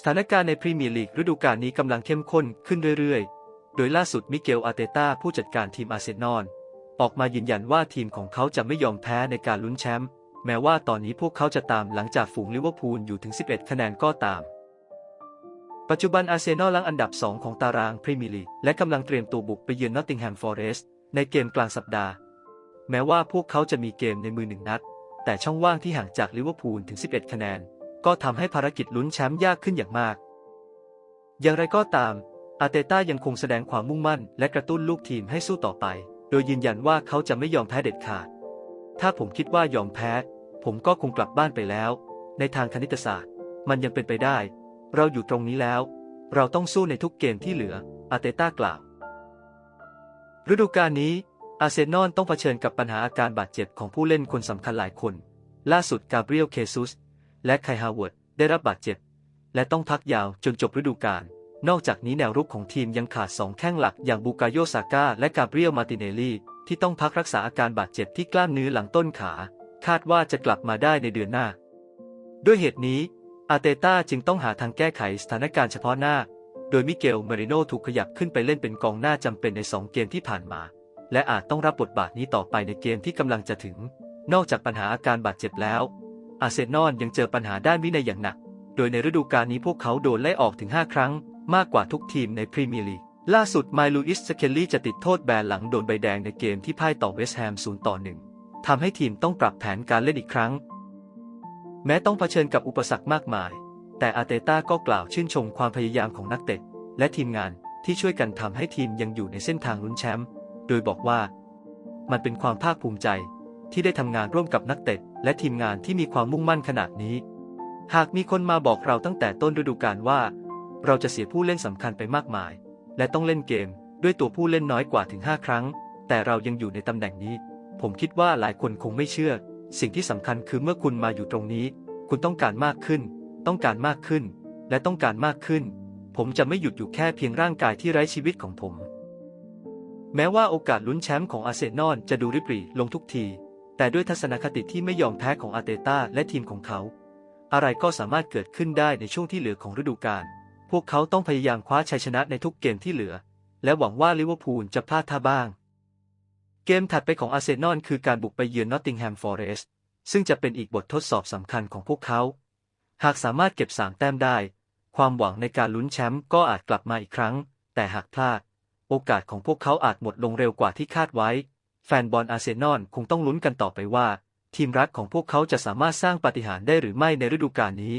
สถานการณ์ในพรีเมียร์ลีกฤดูกาลนี้กำลังเข้มข้นขึ้นเรื่อยๆ โดยล่าสุดมิเกลอาเตต้าผู้จัดการทีมอาร์เซนอลออกมายืนยันว่าทีมของเขาจะไม่ยอมแพ้ในการลุ้นแชมป์แม้ว่าตอนนี้พวกเขาจะตามหลังจากฝูงลิเวอร์พูลอยู่ถึง 11 คะแนนก็ตาม ปัจจุบันอาร์เซนอลลังอันดับ 2 ของตารางพรีเมียร์ลีกและกำลังเตรียมตัวบุกไปเยือนนอตติงแฮมฟอร์เรสต์ในเกมกลางสัปดาห์ แม้ว่าพวกเขาจะมีเกมในมือหนึ่งนัด แต่ช่องว่างที่ห่างจากลิเวอร์พูลถึง 11 คะแนน ก็ทำให้ภารกิจลุ้นแชมป์ยากขึ้นอย่างมาก อย่างไรก็ตาม อาเตต้ายังคงแสดงความมุ่งมั่น และกระตุ้นลูกทีมให้สู้ต่อไป โดยยืนยันว่าเขาจะไม่ยอมแพ้เด็ดขาด ถ้าผมคิดว่ายอมแพ้ ผมก็คงกลับบ้านไปแล้ว ในทางคณิตศาสตร์ มันยังเป็นไปได้ เราอยู่ตรงนี้แล้ว เราต้องสู้ในทุกเกมที่เหลือ อาเตต้ากล่าว ฤดูกาลนี้ อาร์เซนอลต้องเผชิญกับปัญหาอาการบาดเจ็บของผู้เล่นคนสำคัญหลายคน ล่าสุดกาเบรียลเคซุส และไคฮาวเวิร์ดได้รับบาดเจ็บ และต้องพักยาวจนจบฤดูกาล นอกจากนี้แนวรุกของทีมยังขาดสองแข้งหลักอย่างบูกาโยซาก้าและกาเบรียลมาติเนลี่ที่ต้องพักรักษาอาการบาดเจ็บที่กล้ามเนื้อหลังต้นขา คาดว่าจะกลับมาได้ในเดือนหน้า ด้วยเหตุนี้อาเตต้าจึงต้องหาทางแก้ไขสถานการณ์เฉพาะหน้า โดยมิเกลเมริโนถูกขยับขึ้นไปเล่นเป็นกองหน้าจำเป็นใน 2 เกมที่ผ่านมา และอาจต้องรับบทบาทนี้ต่อไปในเกมที่กำลังจะถึง นอกจากปัญหาอาการบาดเจ็บแล้ว อาร์เซนอลยังเจอปัญหาด้านวินัยอย่างหนัก โดยในฤดูกาลนี้พวกเขาโดนไล่ออกถึง 5 ครั้ง มากกว่าทุกทีมในพรีเมียร์ลีก ล่าสุดไมลูอิสสเคลลี่จะติดโทษแบนหลังโดนใบแดงในเกมที่พ่ายต่อเวสต์แฮม0ต่อ1ทำให้ทีมต้องปรับแผนการเล่นอีกครั้ง แม้ต้องเผชิญกับอุปสรรคมากมาย แต่อาร์เตต้าก็กล่าวชื่นชมความพยายามของนักเตะและทีมงานที่ช่วยกันทำให้ทีมยังอยู่ในเส้นทางลุ้นแชมป์ โดยบอกว่า มันเป็นความภาคภูมิใจ ที่ได้ทำงานร่วมกับนักเตะและทีมงานที่มีความมุ่งมั่นขนาดนี้ หากมีคนมาบอกเราตั้งแต่ต้นฤดูกาลว่า เราจะเสียผู้เล่นสำคัญไปมากมาย และต้องเล่นเกมด้วยตัวผู้เล่นน้อยกว่าถึง 5 ครั้ง แต่เรายังอยู่ในตำแหน่งนี้ ผมคิดว่าหลายคนคงไม่เชื่อ สิ่งที่สำคัญคือเมื่อคุณมาอยู่ตรงนี้ คุณต้องการมากขึ้น ต้องการมากขึ้น และต้องการมากขึ้น ผมจะไม่หยุดอยู่แค่เพียงร่างกายที่ไร้ชีวิตของผม แม้ว่าโอกาสลุ้นแชมป์ของอาร์เซนอลจะดูริบหรี่ลงทุกที แต่ด้วยทัศนคติที่ไม่ยอมแพ้ของอาร์เตต้าและทีมของเขา อะไรก็สามารถเกิดขึ้นได้ในช่วงที่เหลือของฤดูกาล พวกเขาต้องพยายามคว้าชัยชนะในทุกเกมที่เหลือ และหวังว่าลิเวอร์พูลจะพลาดท่าบ้าง เกมถัดไปของอาร์เซนอลคือการบุกไปเยือนนอตติงแฮมฟอเรสต์ซึ่งจะเป็นอีกบททดสอบสำคัญของพวกเขา หากสามารถเก็บสามแต้มได้ ความหวังในการลุ้นแชมป์ก็อาจกลับมาอีกครั้ง แต่หากพลาด โอกาสของพวกเขาอาจหมดลงเร็วกว่าที่คาดไว้ แฟนบอลอาร์เซนอลคงต้องลุ้นกันต่อไปว่า ทีมรักของพวกเขาจะสามารถสร้างปาฏิหาริย์ได้หรือไม่ในฤดูกาลนี้